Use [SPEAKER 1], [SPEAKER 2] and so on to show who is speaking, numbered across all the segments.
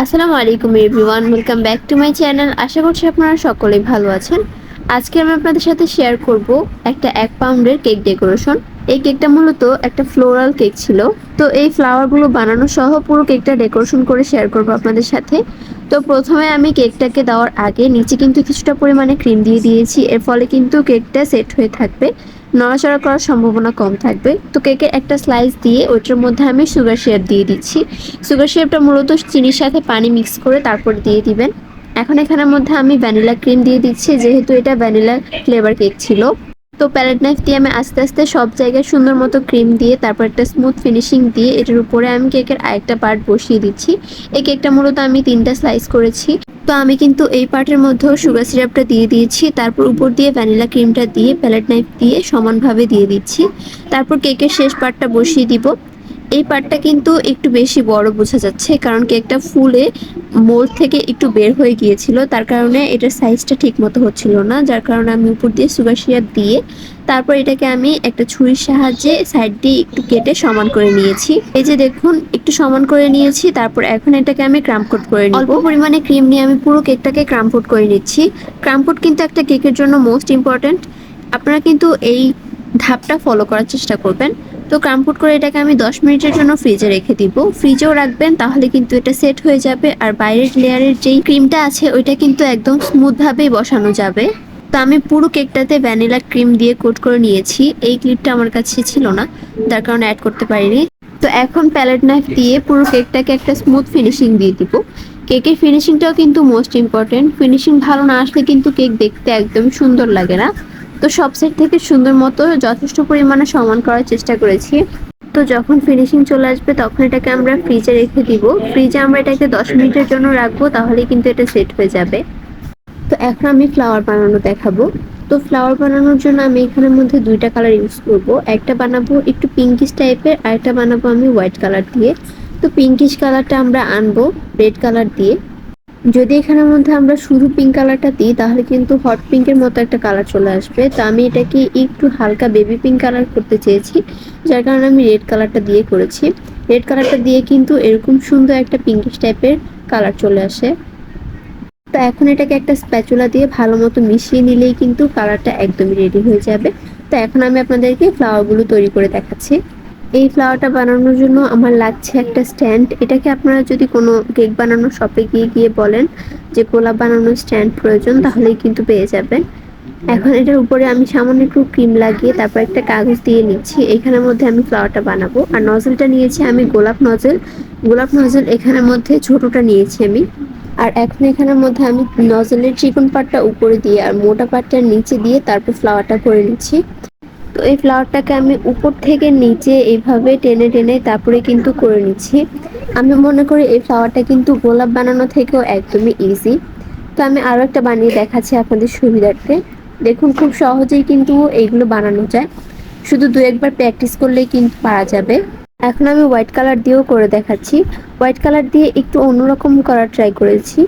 [SPEAKER 1] আসসালামু আলাইকুম everyone welcome back to my channel আশা করছি আপনারা সকলেই ভালো আছেন। আজকে আমি আপনাদের সাথে শেয়ার করব একটা এক পাউন্ডের কেক ডেকোরেশন। এই কেকটা মূলত একটা ফ্লোরাল কেক ছিল। তো এই ফ্লাওয়ারগুলো বানানো সহ পুরো কেকটা ডেকোরেশন করে শেয়ার করব আপনাদের সাথে। তো প্রথমে আমি কেকটাকে দেওয়ার আগে নিচে কিন্তু কিছুটা পরিমাণে ক্রিম দিয়ে দিয়েছি। এর ফলে কিন্তু কেকটা সেট হয়ে থাকবে। নড়াচড়া করার সম্ভাবনা কম থাকবে। তো কেকের একটা স্লাইস দিয়ে ওইটার মধ্যে আমি সুগার শেয়ার দিয়ে দিচ্ছি। সুগার শেয়ারটা মূলত চিনির সাথে পানি মিক্স করে তারপর দিয়ে দিবেন। এখন এখানের মধ্যে আমি ভ্যানিলা ক্রিম দিয়ে দিচ্ছি, যেহেতু এটা ভ্যানিলা ফ্লেভার কেক ছিল। তো প্যালেট নাইফ দিয়ে আমি আস্তে আস্তে সব জায়গায় সুন্দর মতো ক্রিম দিয়ে, তারপর একটা স্মুথ ফিনিশিং দিয়ে এটার উপরে আমি কেকের আরেকটা পার্ট বসিয়ে দিচ্ছি। এই কেকটা মূলত আমি তিনটা স্লাইস করেছি। তো আমি কিন্তু এই পার্টের মধ্যেও সুগার সিরাপটা দিয়ে দিয়েছি, তারপর উপর দিয়ে ভ্যানিলা ক্রিমটা দিয়ে প্যালেট নাইফ দিয়ে সমানভাবে দিয়ে দিচ্ছি। তারপর কেকের শেষ পার্টটা বসিয়ে দিব। এই পার্টটা কিন্তু একটু বেশি বড় বোঝা যাচ্ছে, কারণ কেকটা ফুলে মোল্ড থেকে একটু বের হয়ে গিয়েছিল, তার কারণে এটার সাইজটা ঠিক মতো হচ্ছিল না, যার কারণে আমি উপর দিয়ে সুগার সিরাপ দিয়ে তারপর এটাকে আমি একটা ছুরির সাহায্যে সাইড দিয়ে একটু কেটে সমান করে নিয়েছি। এই যে দেখুন, একটু সমান করে নিয়েছি, তারপর এখন এটাকে আমি ক্রামকোট করে নিই অল্প পরিমাণে ক্রিম নিয়ে আমি পুরো কেকটাকে ক্রামকোট করে নিচ্ছি। ক্রামকোট কিন্তু একটা কেকের জন্য মোস্ট ইম্পর্ট্যান্ট আপনারা কিন্তু এই ধাপটা ফলো করার চেষ্টা করবেন। তো ক্রামপুট করে এটাকে আমি দশ মিনিটের জন্য ফ্রিজে রেখে দিব। ফ্রিজেও রাখবেন, তাহলে কিন্তু এটা সেট হয়ে যাবে। আর বাইরের লেয়ারের যেই ক্রিমটা আছে, ওইটা কিন্তু একদম স্মুথভাবেই বসানো যাবে। তো আমি পুরো কেকটাতে ভ্যানিলা ক্রিম দিয়ে কোট করে নিয়েছি। এই ক্লিপটা আমার কাছে ছিল না যার কারণে অ্যাড করতে পারিনি। তো এখন প্যালেট নাইফ দিয়ে পুরো কেকটাকে একটা স্মুথ ফিনিশিং দিয়ে দিব। কেকের ফিনিশিংটাও কিন্তু মোস্ট ইম্পর্টেন্ট ফিনিশিং ভালো না আসলে কিন্তু কেক দেখতে একদম সুন্দর লাগে না। তো সব সাইড থেকে সুন্দর মতো যথেষ্ট পরিমাণে সমান করার চেষ্টা করেছি। তো যখন ফিনিশিং চলে আসবে তখন এটাকে আমরা ফ্রিজে রেখে দিব। ফ্রিজে আমরা এটাকে দশ মিনিটের জন্য রাখব তাহলে কিন্তু এটা সেট হয়ে যাবে। তো এখন আমি ফ্লাওয়ার বানানো দেখাবো। তো ফ্লাওয়ার বানানোর জন্য আমি এখানের মধ্যে দুইটা কালার ইউজ করব। একটা বানাবো একটু পিঙ্কিশ টাইপের আর একটা বানাবো আমি হোয়াইট কালার দিয়ে। তো পিঙ্কিশ কালারটা আমরা আনব রেড কালার দিয়ে। যদি এখানের মধ্যে আমরা শুধু পিঙ্ক কালারটা দিই, তাহলে কিন্তু হট পিঙ্কের মতো একটা কালার চলে আসবে। তো আমি এটাকে একটু হালকা বেবি পিঙ্ক কালার করতে চেয়েছি, যার কারণে আমি রেড কালারটা দিয়ে করেছি। রেড কালারটা দিয়ে কিন্তু এরকম সুন্দর একটা পিঙ্কিশ টাইপের কালার চলে আসে। তো এখন এটাকে একটা স্প্যাচুলা দিয়ে ভালো মতো মিশিয়ে নিলেই কিন্তু কালারটা একদমই রেডি হয়ে যাবে। তো এখন আমি আপনাদেরকে ফ্লাওয়ারগুলো তৈরি করে দেখাচ্ছি। এই ফ্লাওয়ারটা বানানোর জন্য আমার লাগছে একটা স্ট্যান্ড এটাকে আপনারা যদি কোনো কেক বানানোর শপে গিয়ে গিয়ে বলেন যে গোলাপ বানানোর স্ট্যান্ড প্রয়োজন, তাহলেই কিন্তু পেয়ে যাবেন। এখন এটার উপরে আমি সামান্য একটু ক্রিম লাগিয়ে তারপর একটা কাগজ দিয়ে নিচ্ছি। এখানের মধ্যে আমি ফ্লাওয়ারটা বানাবো। আর নজলটা নিয়েছি আমি গোলাপ নজল গোলাপ নজল এখানের মধ্যে ছোটোটা নিয়েছি আমি। আর এখন এখানের মধ্যে আমি নজলের চিকন পাটটা উপরে দিয়ে আর মোটা পাটটা নিচে দিয়ে তারপর ফ্লাওয়ারটা করে নিচ্ছি। তো এই ফ্লাওয়ারটাকে আমি উপর থেকে নিচে এইভাবে টেনে টেনে তারপরে কিন্তু করে নিচ্ছি। আমি মনে করি এই ফ্লাওয়ারটা কিন্তু গোলাপ বানানো থেকেও একদমই ইজি তো আমি আরও একটা বানিয়ে দেখাচ্ছি আপনাদের সুবিধার্থে। দেখুন, খুব সহজেই কিন্তু এইগুলো বানানো যায়। শুধু দু একবার প্র্যাকটিস করলেই কিন্তু পারা যাবে। এখন আমি হোয়াইট কালার দিয়েও করে দেখাচ্ছি। হোয়াইট কালার দিয়ে একটু অন্যরকম করার ট্রাই করেছি।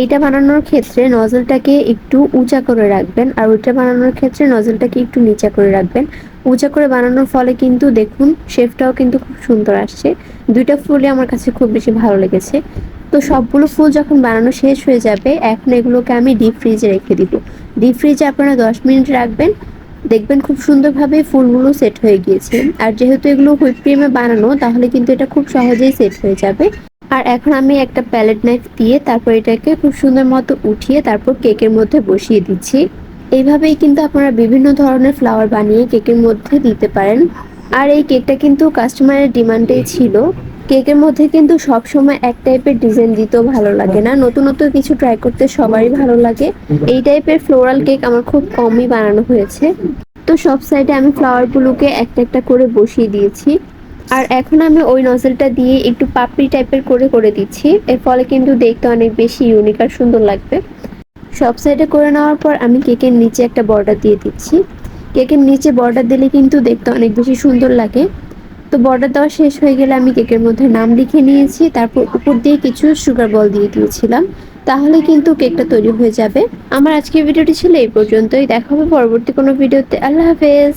[SPEAKER 1] এইটা বানানোর ক্ষেত্রে নজলটাকে একটু উঁচা করে রাখবেন আর ওইটা বানানোর ক্ষেত্রে নজলটাকে একটু নিচা করে রাখবেন। উঁচা করে বানানোর ফলে কিন্তু দেখুন শেফটাও কিন্তু খুব সুন্দর আসছে। দুইটা ফুলই আমার কাছে খুব বেশি ভালো লেগেছে। তো সবগুলো ফুল যখন বানানো শেষ হয়ে যাবে, এখন এগুলোকে আমি ডিপ ফ্রিজে রেখে দিব। ডিপ ফ্রিজে আপনারা দশ মিনিট রাখবেন। দেখবেন খুব সুন্দরভাবে ফুলগুলো সেট হয়ে গিয়েছে। আর যেহেতু এগুলো হুইপ ক্রিমে বানানো, তাহলে কিন্তু এটা খুব সহজেই সেট হয়ে যাবে। আর এখন আমি একটা প্যালেট নাইফ দিয়ে তারপর এটাকে খুব সুন্দর মতো উঠিয়ে তারপর কেকের মধ্যে বসিয়ে দিচ্ছি। এইভাবেই কিন্তু আপনারা বিভিন্ন ধরনের ফ্লাওয়ার বানিয়ে কেকের মধ্যে দিতে পারেন। আর এই কেকটা কিন্তু কাস্টমারের ডিমান্ডেই ছিল। কেকের মধ্যে কিন্তু সব সময় এক টাইপের ডিজাইন দিতেও ভালো লাগে না। নতুন নতুন কিছু ট্রাই করতে সবারই ভালো লাগে। এই টাইপের ফ্লোরাল কেক আমার খুব কমই বানানো হয়েছে। তো সব সাইডে আমি ফ্লাওয়ারগুলোকে একটা একটা করে বসিয়ে দিয়েছি। আর এখন আমি ওই নজলটা দিয়ে একটু পাপড়ি টাইপের করে করে দিচ্ছি। এর ফলে কিন্তু দেখতে অনেক বেশি ইউনিক আর সুন্দর লাগবে। সব সাইডে করে নেওয়ার পর আমি কেকের নিচে একটা বর্ডার দিয়ে দিচ্ছি। কেকের নিচে বর্ডার দিলে কিন্তু দেখতে অনেক বেশি সুন্দর লাগে। তো বর্ডার দেওয়া শেষ হয়ে গেলে আমি কেকের মধ্যে নাম লিখে নিয়েছি, তারপর উপর দিয়ে কিছু সুগার বল দিয়ে দিয়েছিলাম। তাহলে কিন্তু কেকটা তৈরি হয়ে যাবে। আমার আজকের ভিডিওটি ছিল এই পর্যন্তই। দেখা হবে পরবর্তী কোনো ভিডিওতে। আল্লাহ হাফেজ।